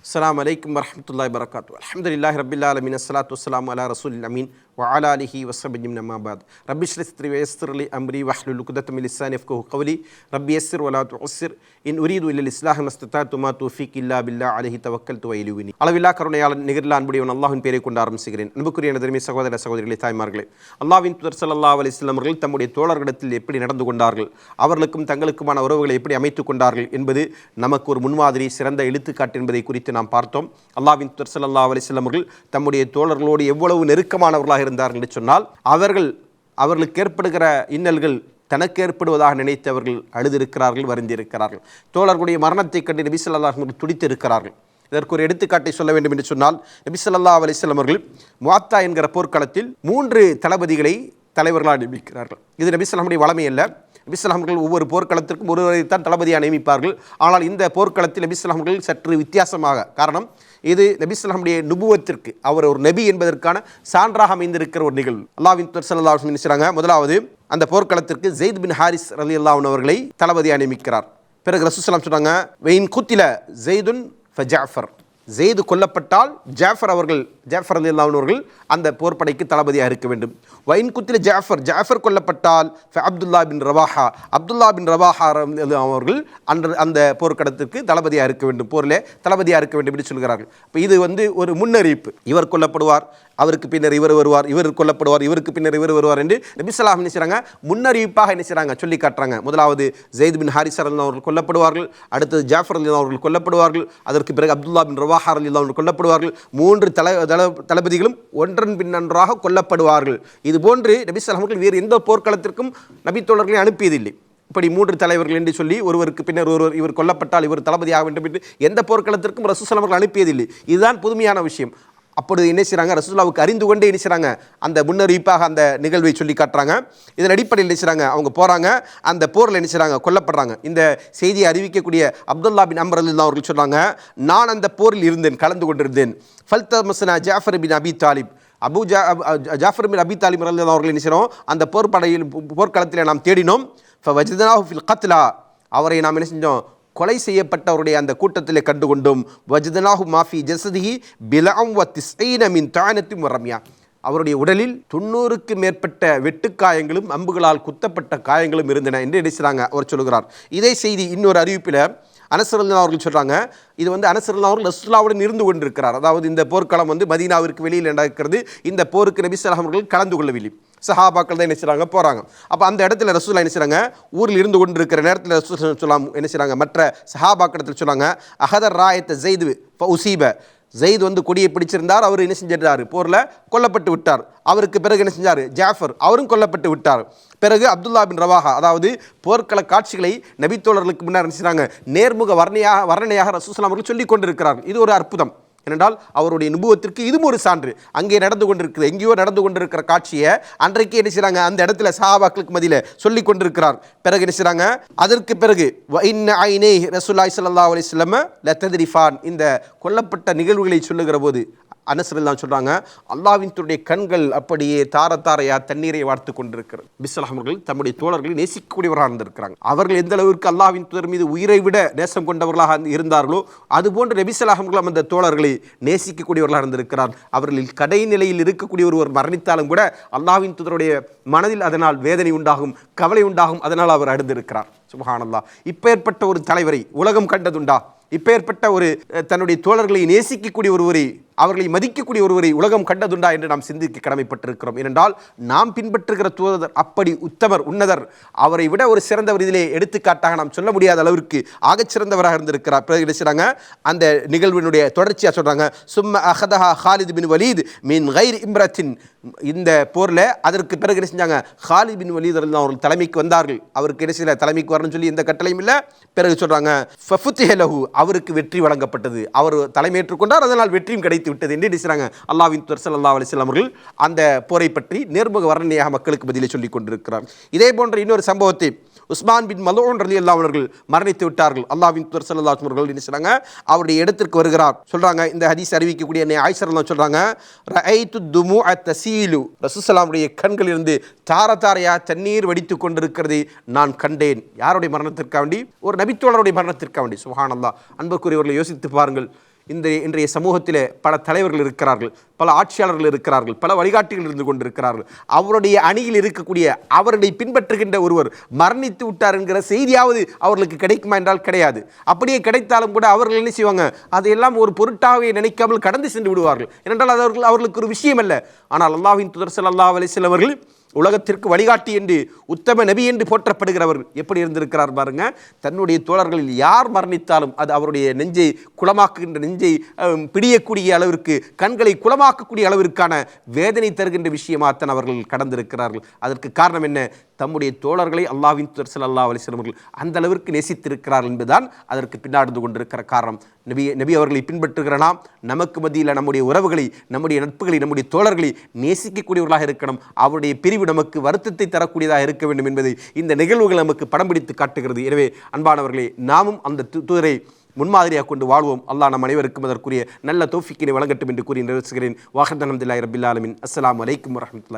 السلام عليكم ورحمة الله وبركاته. الحمد لله رب العالمين الصلاة والسلام على رسول الأمين அமீன் வ அலா அலிஹி வஸஹ்பிஹி நமாபாத் ரப்பி ஷ்ரஹ் லி வயஸ்ஸிர் லி அம்ரி வஹ்லுல் உக்தத்தம் மின் லிசானி யஃப்கஹு கவ்லி ரப்பி யஸ்ஸிர் வலா துஅஸ்ஸிர் இன் உரீது இல்லல் இஸ்லாஹ் மஸ்ததாத்து மா தௌஃபீக் இல்லா பில்லாஹ் அலைஹி தவக்கல்து வ இலைஹி அளவில்லா கருணையாளன் நிகரில்லா அன்புடையவன் அல்லாஹ்வின் பெயரை கொண்டு ஆரம்பிக்கிறேன் அன்புக்குரிய எனதருமை சகோதர சகோதரிகளே தாய்மார்களே அல்லாவின் தூதர் சல்லா அலைஹி வஸல்லம் அவர்கள் தம்முடைய தோழர்களிடத்தில் எப்படி நடந்து கொண்டார்கள் அவர்களுக்கும் தங்களுக்குமான உறவுகளை எப்படி அமைத்துக் கொண்டார்கள் என்பது நமக்கு ஒரு முன்மாதிரி சிறந்த எழுத்துக்காட்டு என்பதை குறித்து நாம் பார்த்தோம் அல்லாவின் தூதர் சல்லா அலைஹி அவர்கள் தம்முடைய தோழர்களோடு எவ்வளவு நெருக்கமானவர்களாக இருந்தார்கள் என்று சொன்னால் அவர்கள் அவர்களுக்கு ஏற்படுகிற இன்னல்கள் தனக்கு ஏற்படுவதாக நினைத்து அவர்கள் அழுதிருக்கிறார்கள் வருந்திருக்கிறார்கள் தோழர்களுடைய மரணத்தை கண்டு நபி ஸல்லல்லாஹு துடித்து இருக்கிறார்கள் இதற்கு ஒரு எடுத்துக்காட்டை சொல்ல வேண்டும் என்று சொன்னால் நபி ஸல்லல்லாஹு அலைஹி அவர்கள் முவாத்தா என்கிற போர்க்களத்தில் மூன்று தளபதிகளை தலைவர்களாக நியமிக்கிறார்கள். இது நபி ஸல்லல்லாஹுடைய வளமை அல்ல. நபி ஒவ்வொரு போர்க்களத்திற்கும் ஒருவரைத்தான் தளபதியாக நியமிப்பார்கள். ஆனால் இந்த போர்க்களத்தில் நபி சற்று வித்தியாசமாக காரணம் இது நபிஸ்லாமுடைய நுபுவத்திற்கு அவர் ஒரு நபி என்பதற்கான சான்றாக அமைந்திருக்கிற ஒரு நிகழ்வு. அல்லாவின் தூதர் ஸல்லல்லாஹு முதலாவது அந்த போர்க்களத்திற்கு ஜெயித் பின் ஹாரிஸ் அலி அல்லாவின் அவர்களை தளபதியாக நியமிக்கிறார். பிறகு ரசூசலாம் சொன்னாங்க வெயின் குத்தில ஜெய்துன் ஃபஜாஃபர் ஜெய்து கொல்லப்பட்டால் ஜாஃபர் அவர்கள் ஜாஃபர் அலி அவர்கள் அந்த போர்ப்படைக்கு தளபதியாக இருக்க வேண்டும். வைன் குத்தில Jafar Jafar கொல்லப்பட்டால் Abdullah bin Rawaha Abdullah bin Rawaha அவர்கள் அன்று அந்த போர்க்கடத்திற்கு தளபதியாக இருக்க வேண்டும் போரில் தளபதியாக இருக்க வேண்டும் என்று சொல்கிறார்கள். இப்போ இது வந்து ஒரு முன்னறிவிப்பு. இவர் கொல்லப்படுவார் அவருக்கு பின்னர் இவர் வருவார் இவர் கொல்லப்படுவார் இவருக்கு பின்னர் இவர் வருவார் என்று நபிசலாம் என்ன செய்கிறாங்க முன்னறிவிப்பாக என்ன செய்கிறாங்க சொல்லி காட்டுறாங்க. முதலாவது ஜெயித் பின் ஹாரிசர் அலி அவர்கள் கொல்லப்படுவார்கள். அடுத்தது ஜாஃபர் அலி அவர்கள் கொல்லப்படுவார்கள். அதற்கு பிறகு அப்துல்லா பின் ரவாஹார் அலி அவர்கள் கொல்லப்படுவார்கள். மூன்று தல தள தளபதிகளும் ஒன்றன் பின் நன்றாக கொல்லப்படுவார்கள். இது போன்று நபிசலாம் அவர்கள் வேறு எந்த போர்க்களத்திற்கும் நபித்தோழர்களை அனுப்பியதில்லை. இப்படி மூன்று தலைவர்கள் என்று சொல்லி ஒருவருக்கு பின்னர் ஒருவர் இவர் கொல்லப்பட்டால் இவர் தளபதியாக வேண்டும் என்று எந்த போர்க்களத்திற்கும் ரசூசலம் அவர்கள் அனுப்பியதில்லை. இதுதான் புதுமையான விஷயம். அப்பொழுது என்ன செய்கிறாங்க ரசூல்லாவுக்கு அறிந்து கொண்டே என்ன செய்கிறாங்க அந்த முன்னறிவிப்பாக அந்த நிகழ்வை சொல்லி காட்டுறாங்க. இதன் அடிப்படையில் என்ன செய்கிறாங்க அவங்க போகிறாங்க அந்த போரில் என்ன செய்கிறாங்க கொல்லப்படுறாங்க. இந்த செய்தியை அறிவிக்கக்கூடிய அப்துல்லா பின் அம்ர் அல்லா அவர்கள் சொல்கிறாங்க நான் அந்த போரில் இருந்தேன் கலந்து கொண்டிருந்தேன். ஃபல்த மசனா ஜாஃபர் பின் அபி தாலிப். அபு ஜா ஜாஃபர் பின் அபி தாலிப் அவர்கள் என்ன செய்கிறோம் அந்த போர்ப்படையில் போர்க்களத்தில் நாம் தேடினோம். ஃபவஜ்தனாஹு ஃபில் கத்லா. அவரை நாம் என்ன செஞ்சோம்? கொலை செய்யப்பட்டவருடைய அந்த கூட்டத்திலே கண்டுகொண்டும் வஜ்தனாஹு மாஃபி ஜசதிஹி பிலாம் வ திஸ்ஐன மின் ரம்யா. அவருடைய உடலில் தொண்ணூறுக்கு மேற்பட்ட வெட்டுக்காயங்களும் அம்புகளால் குத்தப்பட்ட காயங்களும் இருந்தன என்று நினைச்சாங்க அவர் சொல்கிறார் இதே செய்தி இன்னொரு அறிவிப்பில் அனசரல்லா அவர்கள் சொல்கிறாங்க இது வந்து அனசரல்லா அவர்கள் ரசுல்லாவுடன் இருந்து கொண்டிருக்கிறார். அதாவது இந்த போர்க்களம் வந்து மதீனாவிற்கு வெளியில் நடக்கிறது. இந்த போருக்கு நபிசலாம் அவர்கள் கலந்து கொள்ளவில்லை. சஹாபாக்கள் தான் என்ன செய்கிறாங்க போகிறாங்க அப்போ அந்த இடத்துல ரசூலா என்ன செய்கிறாங்க ஊரில் இருந்து கொண்டிருக்கிற நேரத்தில் ரசூல் சொல்லலாம் என்ன செய்கிறாங்க மற்ற சஹாபாக்களிடத்தில் சொன்னாங்க அகதர் ராயத்தை ஜெய்து உசீப. ஜெயித் வந்து கொடியை பிடிச்சிருந்தார். அவர் என்ன செஞ்சிட்டார்? போரில் கொல்லப்பட்டு விட்டார். அவருக்கு பிறகு என்ன செஞ்சார்? ஜாஃபர். அவரும் கொல்லப்பட்டு விட்டார். பிறகு அப்துல்லா பின் ரவாஹா அதாவது போர்க்கள காட்சிகளை நபித்தோழர்களுக்கு முன்னர் என்ன நேர்முக வர்ணையாக வர்ணனையாக ரசூசலாம் அவர்கள் சொல்லிக் கொண்டிருக்கிறார் இது ஒரு அற்புதம். ஏனென்றால் அவருடைய நுபுவத்திற்கு இதுவும் ஒரு சான்று. அங்கே நடந்து கொண்டிருக்கிறது எங்கேயோ நடந்து கொண்டிருக்கிற காட்சியை அன்றைக்கு என்ன செய்றாங்க? அந்த இடத்துல சஹாபாக்களுக்கு மதியில் சொல்லி கொண்டிருக்கிறார். பிறகு என்ன செய்றாங்க? அதற்கு பிறகு வைன்ன ஐனே ரசூல்லாய் ஸல்லல்லாஹு அலைஹி வஸல்லம் இந்த கொல்லப்பட்ட நிகழ்வுகளை சொல்லுகிற போது அனசரில்லாம் சொல்கிறாங்க அல்லாவின் தன்னுடைய கண்கள் அப்படியே தார தாரையா தண்ணீரை வார்த்து கொண்டிருக்கிறது. பிஸ்லாம் அவர்கள் தம்முடைய தோழர்களை நேசிக்கக்கூடியவராக இருந்திருக்கிறாங்க. அவர்கள் எந்த அளவிற்கு அல்லாவின் தூதர் மீது உயிரை விட நேசம் கொண்டவர்களாக இருந்தார்களோ அதுபோன்று நபிசலாம் அந்த தோழர்களை நேசிக்கக்கூடியவர்களாக இருந்திருக்கிறார். அவர்களில் கடைநிலையில் இருக்கக்கூடிய ஒருவர் மரணித்தாலும் கூட அல்லாவின் தூதருடைய மனதில் அதனால் வேதனை உண்டாகும் கவலை உண்டாகும் அதனால் அவர் அடைந்திருக்கிறார் இப்போ இப்பேற்பட்ட ஒரு தலைவரை உலகம் கண்டதுண்டா? இப்பேற்பட்ட ஒரு தன்னுடைய தோழர்களை நேசிக்கக்கூடிய ஒருவரை அவர்களை மதிக்கக்கூடிய ஒருவரை உலகம் கண்டதுண்டா என்று நாம் சிந்திக்க கடமைப்பட்டிருக்கிறோம். ஏனென்றால் நாம் பின்பற்றுகிற தூதர் அப்படி உத்தமர் உன்னதர் அவரை விட ஒரு சிறந்தவர் இதிலே எடுத்துக்காட்டாக நாம் சொல்ல முடியாத அளவிற்கு ஆகச் சிறந்தவராக இருந்திருக்கிறார். பிறகு என்ன செய்றாங்க? அந்த நிகழ்வினுடைய தொடர்ச்சியாக சொல்கிறாங்க சும்ம அஹதஹா ஹாலித் பின் வலீத் மின் கைர் இம்ரத்தின். இந்த போரில் அதற்கு பிறகு என்ன செஞ்சாங்க? ஹாலித் பின் வலீத் அவர்கள் தலைமைக்கு வந்தார்கள். அவருக்கு என்ன செய்யல? தலைமைக்கு வரணும்னு சொல்லி எந்த கட்டளையும் இல்லை. பிறகு சொல்கிறாங்க ஃபஃபுத்திஹ லஹு அவருக்கு வெற்றி வழங்கப்பட்டது. அவர் தலைமையேற்றுக்கொண்டார் அதனால் வெற்றியும் கிடைத்து விட்டது என்று நினைச்சாங்க அல்லாவின் துவர் அல்லா அலிஸ்லாம் அவர்கள் அந்த போரை பற்றி நேர்முக வர்ணனையாக மக்களுக்கு பதிலை சொல்லிக் கொண்டிருக்கிறார். இதே போன்ற இன்னொரு சம்பவத்தை உஸ்மான் பின் மலோன் ரலி அல்லா அவர்கள் மரணித்து விட்டார்கள். அல்லாவின் துவர் ஸல்லல்லாஹு அவர்கள் என்ன செய்றாங்க அவருடைய இடத்திற்கு வருகிறார். சொல்றாங்க இந்த ஹதீஸ் அறிவிக்கக்கூடிய அன்னை ஆயிஷர் சொல்றாங்க ரஐத்து துமு அத் தசீலு ரசூசலாமுடைய கண்களிலிருந்து தார தாரையா தண்ணீர் வடித்து கொண்டிருக்கிறது நான் கண்டேன். யாருடைய மரணத்திற்காக வேண்டி ஒரு நபித்தோழருடைய மரணத்திற்காக வேண்டி சுஹானல்லா அன்புக்குரியவர்களை யோசித்து பாருங்கள். இந்த இன்றைய சமூகத்தில் பல தலைவர்கள் இருக்கிறார்கள் பல ஆட்சியாளர்கள் இருக்கிறார்கள் பல வழிகாட்டிகள் இருந்து கொண்டிருக்கிறார்கள். அவருடைய அணியில் இருக்கக்கூடிய அவருடைய பின்பற்றுகின்ற ஒருவர் மரணித்து விட்டார் என்கிற செய்தியாவது அவர்களுக்கு கிடைக்குமா என்றால் கிடையாது. அப்படியே கிடைத்தாலும் கூட அவர்கள் என்ன செய்வாங்க? அதையெல்லாம் ஒரு பொருட்டாகவே நினைக்காமல் கடந்து சென்று விடுவார்கள். ஏனென்றால் அது அவர்கள் அவர்களுக்கு ஒரு விஷயம் அல்ல ஆனால் அல்லாவின் துதர் அல்லாஹ் அலைஹி அவர்கள் உலகத்திற்கு வழிகாட்டி என்று உத்தம நபி என்று போற்றப்படுகிறவர் எப்படி இருந்திருக்கிறார் பாருங்க. தன்னுடைய தோழர்களில் யார் மரணித்தாலும் அது அவருடைய நெஞ்சை குளமாக்குகின்ற நெஞ்சை பிடியக்கூடிய அளவிற்கு கண்களை குளமாக்கக்கூடிய அளவிற்கான வேதனை தருகின்ற விஷயமாகத்தான் அவர்கள் கடந்திருக்கிறார்கள். அதற்கு காரணம் என்ன? தம்முடைய தோழர்களை அல்லாஹ்வின் தூதர் ஸல்லல்லாஹு அலைஹி அவர்கள் அந்த அளவிற்கு நேசித்திருக்கிறார் என்பதுதான் அதற்கு பின்னாடி கொண்டிருக்கிற காரணம். நபி நபி அவர்களை பின்பற்றுகிற நாம் நமக்கு மத்தியில் நம்முடைய உறவுகளை நம்முடைய நட்புகளை நம்முடைய தோழர்களை நேசிக்கக்கூடியவர்களாக இருக்கணும். அவருடைய பிரிவு நமக்கு வருத்தத்தை தரக்கூடியதாக இருக்க வேண்டும் என்பதை இந்த நிகழ்வுகள் நமக்கு படம் பிடித்து காட்டுகிறது. எனவே அன்பானவர்களே நாமும் அந்த து- தூதரை முன்மாதிரியாக கொண்டு வாழ்வோம். அல்லாஹ் நம் அனைவருக்கும் அதற்குரிய நல்ல தோஃபிக்கினை வழங்கட்டும் என்று கூறி நிறைவேற்றுகிறேன் வாஹத் அஹமதுல்லாஹி ரபில்லாலமின் அஸ்லாம் வலைக்கம் அலைக்கும்